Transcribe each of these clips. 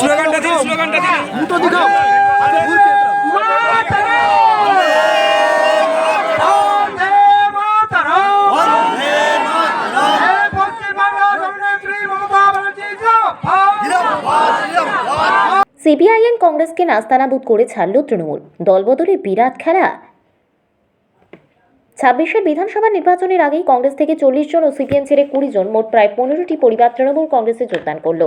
স্লোগানটা দিন স্লোগানটা দিন। দুটো দিঘাও সিপিআইএম কংগ্রেসকে নাস্তানাবুদ করে ছাড়ল তৃণমূল। দলবদলে বিরাট খেলা। ছাব্বিশের বিধানসভা নির্বাচনের আগেই কংগ্রেস থেকে চল্লিশ জন ও সিপিএম ছেড়ে কুড়ি জন, মোট প্রায় পনেরোটি পরিবার তৃণমূল কংগ্রেসে যোগদান করল।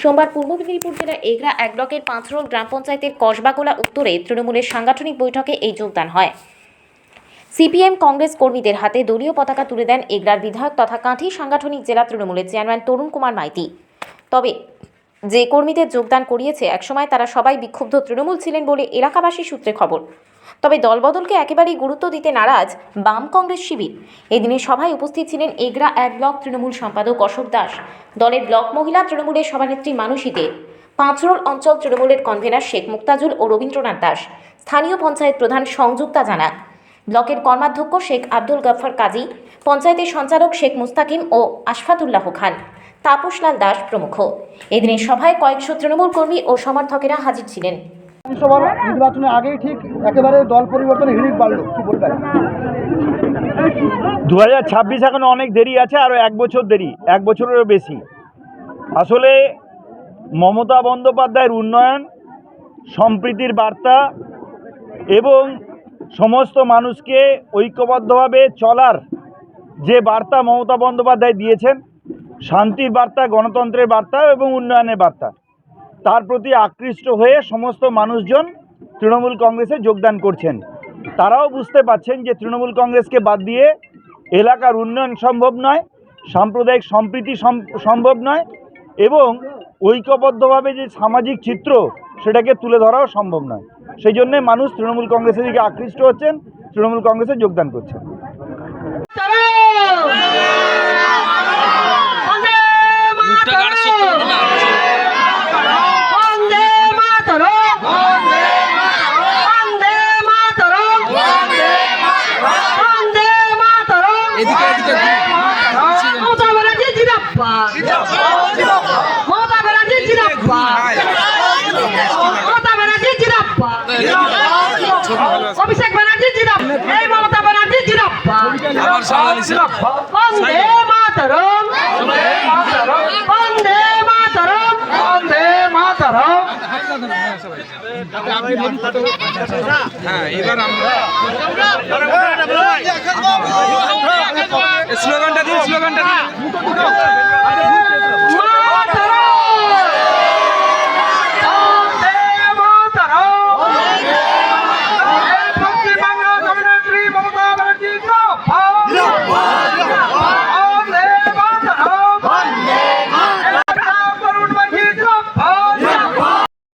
সোমবার পূর্ব মেদিনীপুর জেলার এগরা এক ব্লকের পাঁচরোল গ্রাম পঞ্চায়েতের কসবাগোলা উত্তরে তৃণমূলের সাংগঠনিক বৈঠকে এই যোগদান হয়। সিপিএম কংগ্রেস কর্মীদের হাতে দলীয় পতাকা তুলে দেন এগরার বিধায়ক তথা কাঁথি সাংগঠনিক জেলা তৃণমূলের চেয়ারম্যান তরুণ কুমার মাইতি। তবে যে কর্মীদের যোগদান করিয়েছে, একসময় তারা সবাই বিক্ষুব্ধ তৃণমূল ছিলেন বলে এলাকাবাসী সূত্রে খবর। তবে দলবদলকে একেবারেই গুরুত্ব দিতে নারাজ বাম কংগ্রেস শিবির। এদিনে সভায় উপস্থিত ছিলেন এগরা এক ব্লক তৃণমূল সম্পাদক অশোক দাস। দলের ব্লক মহিলা তৃণমূলের সভানেত্রী মানসীতে পাঁচরোল অঞ্চল তৃণমূলের কনভেনার শেখ মুক্তাজুল ও রবীন্দ্রনাথ দাস। স্থানীয় পঞ্চায়েত প্রধান সংযুক্তা জানা ব্লকের কর্মাধ্যক্ষ শেখ আব্দুল গফফর কাজী, পঞ্চায়েতের সঞ্চালক শেখ মুস্তাকিম ও আশফাতুল্লাহ খান তাপসলাল দাস প্রমুখ। এদিনের সভায় কয়েকশো তৃণমূল কর্মী ও সমর্থকেরা হাজির ছিলেন। নির্বাচনের আগেই ঠিক একেবারে দল হিড়িক কি বলবেন? দু হাজার ছাব্বিশ এখনও অনেক দেরি আছে আরও এক বছর দেরি, এক বছরেরও বেশি। আসলে মমতা বন্দ্যোপাধ্যায়ের উন্নয়ন, সম্প্রীতির বার্তা এবং সমস্ত মানুষকে ঐক্যবদ্ধভাবে চলার যে বার্তা মমতা বন্দ্যোপাধ্যায় দিয়েছেন, শান্তির বার্তা, গণতন্ত্রের বার্তা এবং উন্নয়নের বার্তা। তার প্রতি আকৃষ্ট হয়ে সমস্ত মানুষজন তৃণমূল কংগ্রেসে যোগদান করছেন। তারাও বুঝতে পাচ্ছেন যে তৃণমূল কংগ্রেসকে বাদ দিয়ে এলাকার উন্নয়ন সম্ভব নয়, সাম্প্রদায়িক সম্প্রীতি সম- সম্ভব নয় এবং ঐক্যবদ্ধভাবে যে সামাজিক চিত্র সেটাকে তুলে ধরাও সম্ভব নয়। সেই জন্যে মানুষ তৃণমূল কংগ্রেসের দিকে আকৃষ্ট হচ্ছেন, তৃণমূল কংগ্রেসে যোগদান করছেন মুখটা গাড় সত্য না বন্দে মাতরম বন্দে মাতরম বন্দে মাতরম এদিকে এদিকে মমতা ব্যানার্জি জিন্দাবাদ মমতা জিন্দাবাদ মমতা ব্যানার্জি জিন্দাবাদ অভিষেক ব্যানার্জি জিন্দাবাদ এই মমতা ব্যানার্জি জিন্দাবাদ আবার সামনে নিছে বন্দে মাতরম। বন্দে মাতরম। বন্দে মাতরম। হ্যাঁ এবার আমরা